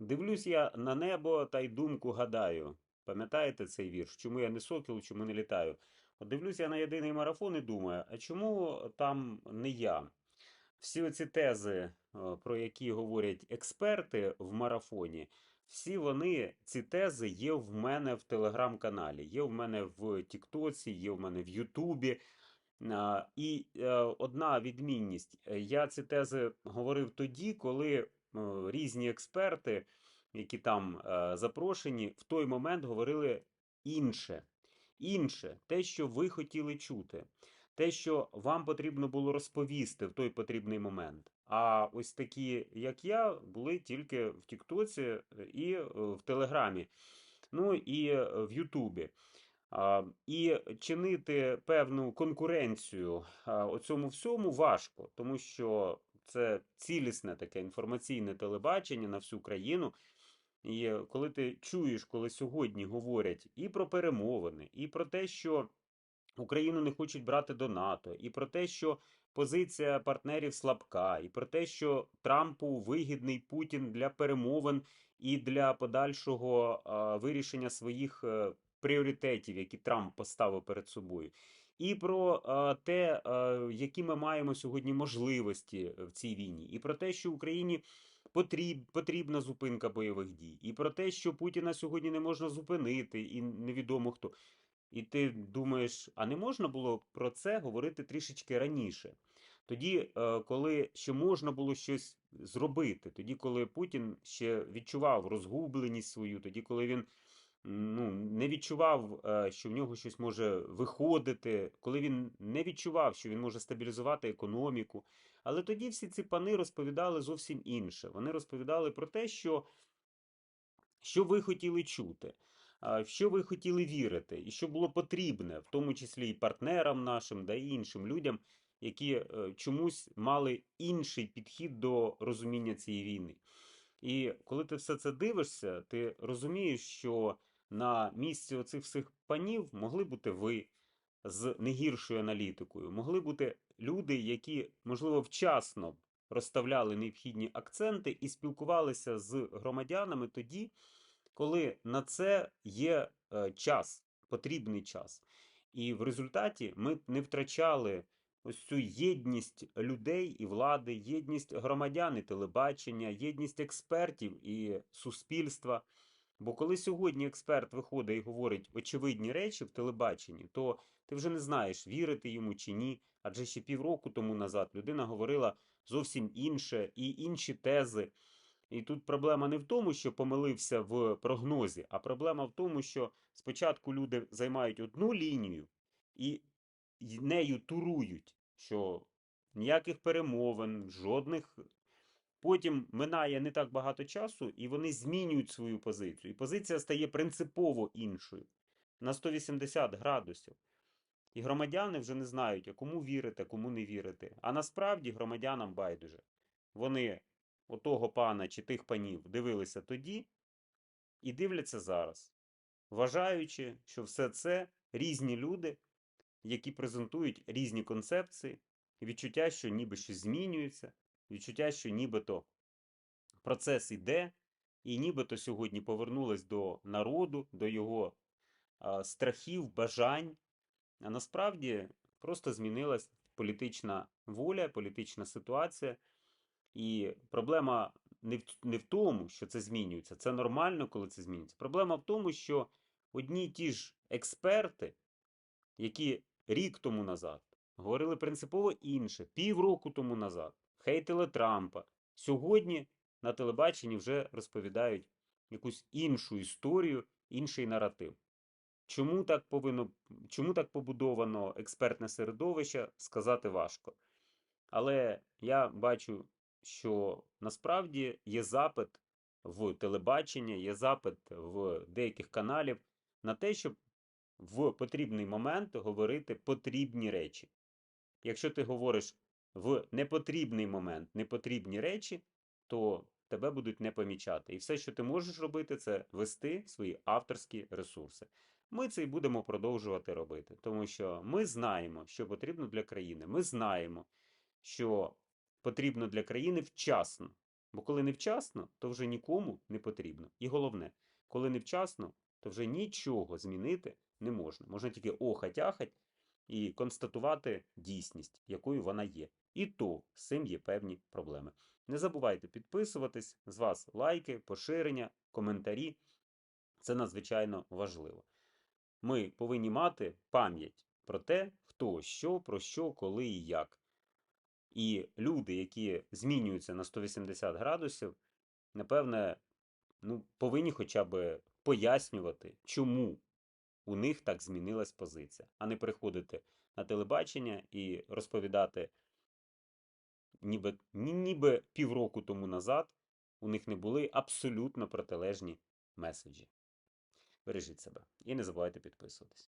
Дивлюсь я на небо та й думку гадаю. Пам'ятаєте цей вірш? Чому я не сокіл, чому не літаю? От дивлюсь я на єдиний марафон і думаю, а чому там не я? Всі оці тези, про які говорять експерти в марафоні, всі вони, ці тези є в мене в телеграм-каналі, є в мене в Тіктоці, є в мене в Ютубі. І е, одна відмінність. Я ці тези говорив тоді, коли різні експерти, які там е, запрошені, в той момент говорили інше. Інше, те, що ви хотіли чути, те, що вам потрібно було розповісти в той потрібний момент. А ось такі, як я, були тільки в Тіктоці е, і е, в Телеграмі, ну і в Ютубі. І чинити певну конкуренцію а, оцьому всьому важко, тому що це цілісне таке інформаційне телебачення на всю країну. І коли ти чуєш, коли сьогодні говорять і про перемовини, і про те, що Україну не хочуть брати до НАТО, і про те, що позиція партнерів слабка, і про те, що Трампу вигідний Путін для перемовин і для подальшого вирішення своїх е, пріоритетів, які Трамп поставив перед собою. І про те, які ми маємо сьогодні можливості в цій війні, і про те, що Україні потріб, потрібна зупинка бойових дій, і про те, що Путіна сьогодні не можна зупинити, і невідомо хто. І ти думаєш, а не можна було про це говорити трішечки раніше? Тоді, е, коли ще можна було щось зробити, тоді, коли Путін ще відчував розгубленість свою, тоді, коли він ну, не відчував, е, що в нього щось може виходити, коли він не відчував, що він може стабілізувати економіку. Але тоді всі ці пани розповідали зовсім інше. Вони розповідали про те, що, що ви хотіли чути що ви хотіли вірити, і що було потрібне, в тому числі і партнерам нашим, да і іншим людям, які е, чомусь мали інший підхід до розуміння цієї війни. І коли ти все це дивишся, ти розумієш, що на місці оцих всіх панів могли бути ви з не гіршою аналітикою, могли бути люди, які, можливо, вчасно розставляли необхідні акценти і спілкувалися з громадянами тоді, коли на це є е, час, потрібний час. І в результаті ми не втрачали ось цю єдність людей і влади, єдність громадян і телебачення, єдність експертів і суспільства. Бо коли сьогодні експерт виходить і говорить очевидні речі в телебаченні, то ти вже не знаєш, вірити йому чи ні. Адже ще півроку тому назад людина говорила зовсім інше і інші тези. І тут проблема не в тому, що помилився в прогнозі, а проблема в тому, що спочатку люди займають одну лінію і нею турують, що ніяких перемовин, жодних. Потім минає не так багато часу, і вони змінюють свою позицію. І позиція стає принципово іншою на 180 градусів. І громадяни вже не знають, кому вірити, кому не вірити. А насправді громадянам байдуже. Вони отого пана чи тих панів дивилися тоді і дивляться зараз, вважаючи, що все це різні люди, які презентують різні концепції, відчуття, що ніби щось змінюється, відчуття, що нібито процес іде, і нібито сьогодні повернулись до народу, до його страхів, бажань. А насправді просто змінилась політична воля, політична ситуація. І проблема не в, не в тому, що це змінюється. Це нормально, коли це змінюється. Проблема в тому, що одні й ті ж експерти, які рік тому назад говорили принципово інше, півроку тому назад, хейтили Трампа, сьогодні на телебаченні вже розповідають якусь іншу історію, інший наратив. Чому так повинно, чому так побудовано експертне середовище, сказати важко. Але я бачу, що насправді є запит в телебачення, є запит в деяких каналів на те, щоб в потрібний момент говорити потрібні речі. Якщо ти говориш в непотрібний момент непотрібні речі, то тебе будуть не помічати. І все, що ти можеш робити, це вести свої авторські ресурси. Ми це і будемо продовжувати робити, тому що ми знаємо, що потрібно для країни. Ми знаємо, що потрібно для країни вчасно. Бо коли невчасно, то вже нікому не потрібно. І головне, коли невчасно, то вже нічого змінити не можна. Можна тільки охать-ахать і констатувати дійсність, якою вона є. І то з цим є певні проблеми. Не забувайте підписуватись, з вас лайки, поширення, коментарі. Це надзвичайно важливо. Ми повинні мати пам'ять про те, хто що, про що, коли і як. І люди, які змінюються на 180 градусів, напевне, ну, повинні хоча б пояснювати, чому у них так змінилась позиція, а не приходити на телебачення і розповідати, ніби, ніби півроку тому назад у них не були абсолютно протилежні меседжі. Бережіть себе і не забувайте підписуватись.